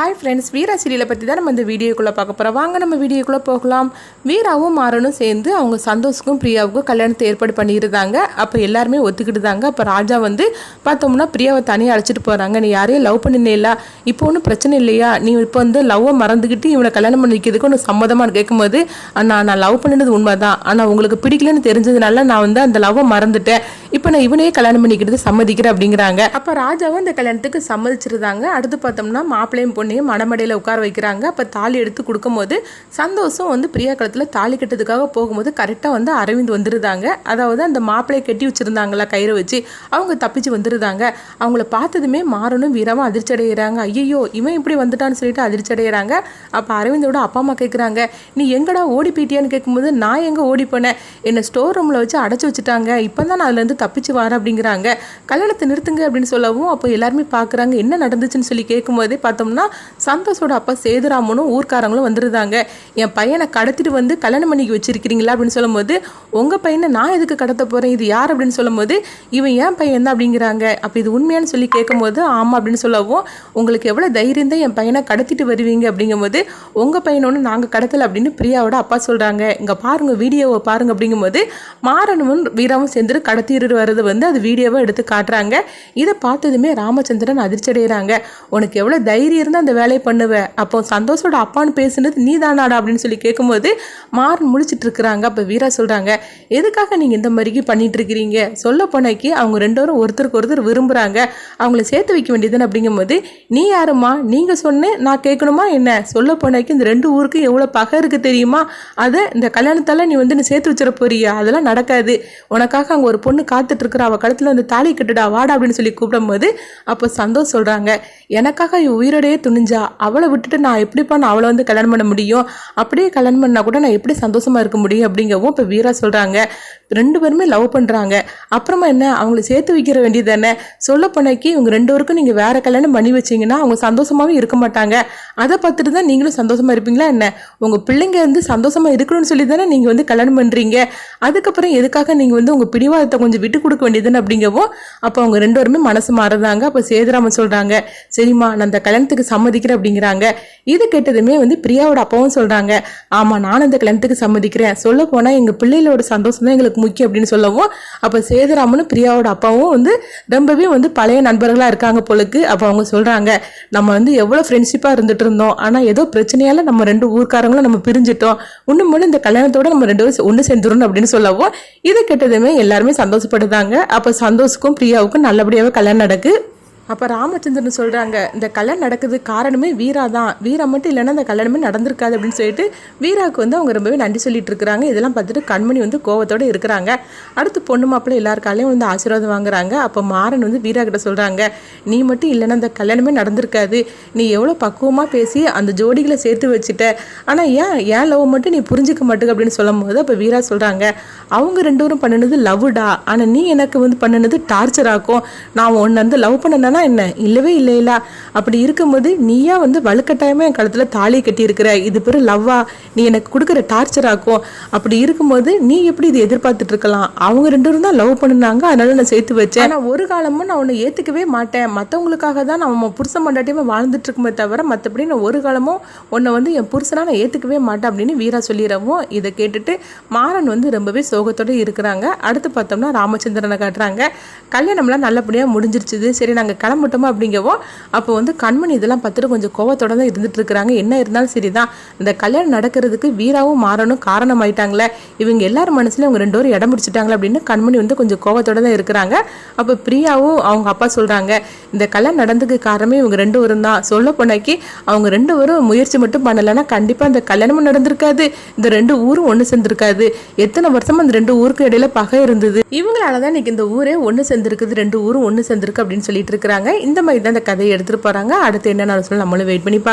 Hi friends வீரா சீரியலை பற்றி தான் நம்ம இந்த வீடியோக்குள்ளே பார்க்க போகிறோம் வாங்க நம்ம வீடியோக்குள்ளே போகலாம். வீராவும் மாறனும் சேர்ந்து அவங்க சந்தோஷுக்கும் பிரியாவுக்கும் கல்யாணத்தை ஏற்பாடு பண்ணியிருந்தாங்க. அப்போ எல்லாருமே ஒத்துக்கிட்டுதாங்க. அப்போ ராஜா வந்து பார்த்தோம்னா பிரியாவை தனியாக அழைச்சிட்டு போகிறாங்க நீ யாரையும் லவ் பண்ணினேல? இப்போ ஒன்றும் பிரச்சனை இல்லையா? நீ இப்போ வந்து லவ்வை மறந்துக்கிட்டு இவனை கல்யாணம் பண்ணி வைக்கிறதுக்கு ஒன்று சம்மதமாக கேட்கும்போது அண்ணா நான் லவ் பண்ணினது உண்மை தான் ஆனால் உங்களுக்கு பிடிக்கலன்னு தெரிஞ்சதுனால நான் வந்து அந்த லவ்வை மறந்துட்டேன். இப்போ நான் இவனையே கல்யாணம் பண்ணிக்கிறது சம்மதிக்கிறேன் அப்படிங்கிறாங்க. அப்போ ராஜாவும் இந்த கல்யாணத்துக்கு சம்மதிச்சிருந்தாங்க. அடுத்து பார்த்தோம்னா மாப்பிள்ளையும் பொண்ணையும் மடமடையில் உட்கார வைக்கிறாங்க. அப்போ தாலி எடுத்து கொடுக்கும்போது சந்தோஷம் வந்து பிரியா களத்தில் தாலி கட்டுறதுக்காக போகும்போது கரெக்டாக வந்து அரவிந்த் வந்துருந்தாங்க. அதாவது அந்த மாப்பிள்ளையை கட்டி வச்சுருந்தாங்களா கயிறை வச்சு அவங்க தப்பிச்சு வந்துருந்தாங்க. அவங்கள பார்த்ததுமே மாறனும் வீரமாக அதிர்ச்சி அடைகிறாங்க ஐயோ இவன் இப்படி வந்துட்டான்னு சொல்லிட்டு அதிர்ச்சி அடைகிறாங்க அப்போ அரவிந்தோட அப்பா அம்மா கேட்குறாங்க நீ எங்கடா ஓடி போயிட்டியான்னு கேட்கும்போது நான் எங்கே ஓடி போனேன்? என்னை ஸ்டோர் ரூமில் வச்சு அடைச்சி வச்சுட்டாங்க. இப்போ தான் நான் அதுலேருந்து தப்பிச்சு வரேன் அப்படிங்கிறாங்க. கல்யாணத்தை நிறுத்துங்க அப்படின்னு சொல்லவும் அப்போ எல்லாருமே பார்க்குறாங்க என்ன நடந்துச்சுன்னு சொல்லி கேட்கும்போதே பார்த்தோம்னா சந்தோஷோட அப்பா சேதுராமனும் ஊர்க்காரங்களும் வந்துருந்தாங்க. என் பையனை கடத்திட்டு வந்து கல்யாணம் பண்ணிக்கு வச்சிருக்கிறீங்களா அப்படின்னு சொல்லும்போது உங்கள் பையனை நான் எதுக்கு கடத்த போகிறேன் இது யார்? அப்படின்னு சொல்லும்போது இவன் ஏன் பையன் தான் அப்படிங்கிறாங்க. அப்போ இது உண்மையானு சொல்லி கேட்கும்போது ஆமாம் அப்படின்னு சொல்லவும் உங்களுக்கு எவ்வளோ தைரியம் தான் என் பையனை கடத்திட்டு வருவீங்க அப்படிங்கும்போது உங்கள் பையனோன்னு நாங்கள் கடத்தலை அப்படின்னு பிரியாவோட அப்பா சொல்கிறாங்க இங்கே பாருங்கள் வீடியோவை பாருங்கள் அப்படிங்கும்போது மாறனும் வீராவும் சேர்ந்து கடத்திட்டு வர்றது வந்து அது வீடியோவை எடுத்து காட்டுறாங்க. இதை பார்த்ததுமே ராமச்சந்திரன் அதிர்ச்சி அடைகிறாங்க உனக்கு எவ்வளோ தைரியம் இருந்தால் அந்த வேலையை பண்ணுவேன் அப்போ சந்தோஷோட அப்பான்னு பேசுனது நீ தானாடா அப்படின்னு சொல்லி கேட்கும்போது மாறன் முழிச்சிட்டு இருக்கிறாங்க. அப்போ வீரா சொல்கிறாங்க எதுக்காக நீங்கள் இந்த மாதிரிக்கு பண்ணிட்டு இருக்கிறீங்க? சொல்ல போனாக்கி அவங்க ரெண்டோரும் ஒருத்தருக்கு ஒருத்தர் விரும்புகிறாங்க அவங்கள சேர்த்து வைக்க வேண்டியதுன்னு அப்படிங்கும்போது நீ யாருமா நீங்கள் சொன்னே நான் கேட்கணுமா என்ன? சொல்ல போனாக்கி இந்த ரெண்டு ஊருக்கு எவ்வளோ பகை இருக்குது தெரியுமா? அதை இந்த கல்யாணத்தால் நீ வந்து நீ சேர்த்து வச்சிட போறியா? அதெல்லாம் நடக்காது. உனக்காக அங்கே ஒரு பொண்ணு காத்துட்ருக்குற அவள் கழுத்தில் வந்து தாலி கட்டுடா. வாடா அப்படின்னு சொல்லி கூப்பிடும்போது அப்போ சந்தோஷ் சொல்கிறாங்க எனக்காக உயிரோடையே துணிஞ்சா அவளை விட்டுட்டு நான் எப்படிப்பா நான் அவளை வந்து கல்யாணம் பண்ண முடியும்? அப்படியே கல்யாணம் பண்ணால் கூட நான் எப்படி சந்தோஷமாக இருக்க முடியும் அப்படிங்கவும் இப்போ வீரா சொல்கிறாங்க ரெண்டு பேருமே லவ் பண்ணுறாங்க அப்புறமா என்ன? அவங்கள சேர்த்து வைக்கிற வேண்டியது தானே? சொல்ல போனாக்கி இவங்க ரெண்டு பேருக்கும் நீங்கள் வேறு கல்யாணம் பண்ணி வச்சிங்கன்னா அவங்க சந்தோஷமாகவே இருக்க மாட்டாங்க. அதை பார்த்துட்டு தான் நீங்களும் சந்தோஷமாக இருப்பீங்களா என்ன? உங்கள் பிள்ளைங்க வந்து சந்தோஷமாக இருக்கணும்னு சொல்லி தானே நீங்கள் வந்து கல்யாணம் பண்ணுறீங்க அதுக்கப்புறம் எதுக்காக நீங்கள் வந்து உங்கள் பிடிவாதத்தை கொஞ்சம் விட்டு கொடுக்க வேண்டியதுன்னு அப்படிங்கவும் அப்போ அவங்க ரெண்டு பேருமே மனசு மாறுறாங்க. அப்போ சேதுராமன் சொல்கிறாங்க சரிம்மா நான் அந்த கல்யாணத்துக்கு சம்மதிக்கிறேன் அப்படிங்கிறாங்க. இது கேட்டதுமே வந்து பிரியாவோட அப்பாவும் சொல்கிறாங்க ஆமாம் நானும் அந்த கல்யாணத்துக்கு சம்மதிக்கிறேன். சொல்ல போனால் எங்கள் பிள்ளைகளோட சந்தோஷம் தான் எங்களுக்கு முக்கியம் அப்படின்னு சொல்லவும் அப்போ சேதுராமனும் பிரியாவோட அப்பாவும் வந்து ரொம்பவே வந்து பழைய நண்பர்களாக இருக்காங்க போலுக்கு. அப்போ அவங்க சொல்கிறாங்க நம்ம வந்து எவ்வளோ ஃப்ரெண்ட்ஷிப்பாக இருந்துட்டு இருந்தோம். ஆனால் ஏதோ பிரச்சனையால் நம்ம ரெண்டு ஊர்க்காரங்களும் நம்ம பிரிஞ்சிட்டோம். ஒன்றும் மூணு இந்த கல்யாணத்தோட நம்ம ரெண்டு பேரும் ஒன்று சேர்ந்துடணும் அப்படின்னு சொல்லவும் இதை கேட்டதுமே எல்லாருமே சந்தோஷப்படுதாங்க அப்போ சந்தோஷுக்கும் பிரியாவுக்கும் நல்லபடியாகவே கல்யாணம் நடக்கு. அப்போ ராமச்சந்திரன் சொல்கிறாங்க இந்த கல்யாணம் நடக்குது காரணமே வீரா தான். வீரா மட்டும் இல்லைன்னா இந்த கல்யாணமே நடந்திருக்காது அப்படின்னு சொல்லிட்டு வீராவுக்கு வந்து அவங்க ரொம்பவே நன்றி சொல்லிட்டு இருக்கிறாங்க. இதெல்லாம் பார்த்துட்டு கண்மணி வந்து கோவத்தோடு இருக்கிறாங்க. அடுத்து பொண்ணு மாப்பிள்ளை எல்லாருக்காலையும் வந்து ஆசீர்வாதம் வாங்குறாங்க. அப்போ மாறன் வந்து வீரா கிட்ட சொல்கிறாங்க நீ மட்டும் இல்லைன்னா இந்த கல்யாணமே நடந்திருக்காது. நீ எவ்வளோ பக்குவமாக பேசி அந்த ஜோடிகளை சேர்த்து வச்சுட்ட. ஆனால் ஏன் ஏன் லவ் மட்டும் நீ புரிஞ்சிக்க மாட்டேங்க அப்படின்னு சொல்லும் போது அப்போ வீரா சொல்கிறாங்க அவங்க ரெண்டு பேரும் பண்ணினது லவ்டா ஆனால் நீ எனக்கு வந்து பண்ணினது டார்ச்சர் ஆக்கும். நான் ஒன்று வந்து லவ் பண்ணனா என்ன? இல்லவே இல்லை இல்ல அப்படி இருக்கும்போது நீயா வந்து வலுக்கட்டாயமாக என் கழுத்தில் தாலி கட்டி இருக்கிற இது பேர் லவ்வா நீ எனக்கு கொடுக்குற டார்ச்சர் ஆக்கும். அப்படி இருக்கும்போது நீ எப்படி இது எதிர்பார்த்துட்டு இருக்கலாம் அவங்க ரெண்டு பேரும் தான் லவ் பண்ணினாங்க அதனால நான் சேர்த்து வச்சேன். ஆனால் ஒரு காலமும் நான் உன்னை ஏற்றுக்கவே மாட்டேன். மற்றவங்களுக்காக தான் நான் புருஷன் மண்டாட்டியுமே வாழ்ந்துட்டு இருக்குமே தவிர மற்றபடி நான் ஒரு காலமும் உன்னை வந்து என் புருஷனாக நான் ஏற்றுக்கவே மாட்டேன் அப்படின்னு வீரா சொல்லிடவும் இதை கேட்டுட்டு மாறன் வந்து ரொம்பவே சோகத்தோடு இருக்கிறாங்க. அடுத்து பார்த்தோம்னா ராமச்சந்திரனை காட்டுறாங்க. கல்யாணம்லாம் நல்லபடியாக முடிஞ்சிருச்சுது. சரி நாங்கள் கிளம்பிட்டோமா அப்படிங்கவோ அப்போ வந்து கண்மணி இதெல்லாம் பார்த்துட்டு கொஞ்சம் கோவத்தோட தான் இருந்துட்டு இருக்கிறாங்க. என்ன இருந்தாலும் சரி தான் இந்த கல்யாணம் நடக்கிறதுக்கு வீராவும் மாறனும் காரணம் ஆயிட்டாங்களே இவங்க எல்லாரும் மனசுலையும் அவங்க ரெண்டு பேரும் இடம் பிடிச்சிட்டாங்களே அப்படின்னு கண்மணி வந்து கொஞ்சம் கோவத்தோட தான் இருக்கிறாங்க. அப்போ பிரியாவும் அவங்க அப்பா சொல்கிறாங்க இந்த கல்யாணம் நடந்ததுக்கு காரணமே இவங்க ரெண்டு பேரும் தான். சொல்ல போனாக்கி அவங்க ரெண்டு பேரும் முயற்சி மட்டும் பண்ணலைன்னா கண்டிப்பாக இந்த கல்யாணமும் நடந்திருக்காது. இந்த ரெண்டு ஊரும் ஒன்று சேர்ந்திருக்காது. எத்தனை வருஷமா அந்த ரெண்டு ஊருக்கு இடையில பகை இருந்தது? இவங்களால தான் இன்னைக்கு இந்த ஊரே ஒன்று சேர்ந்திருக்குது ரெண்டு ஊரும் ஒன்று சேர்ந்திருக்கு அப்படின்னு சொல்லிட்டு இருக்கிறாங்க. இந்த மாதிரி தான் இந்த கதையை எடுத்துகிட்டு போகிறாங்க அடுத்து என்ன சொல்லி நம்மளும் வெயிட் பண்ணி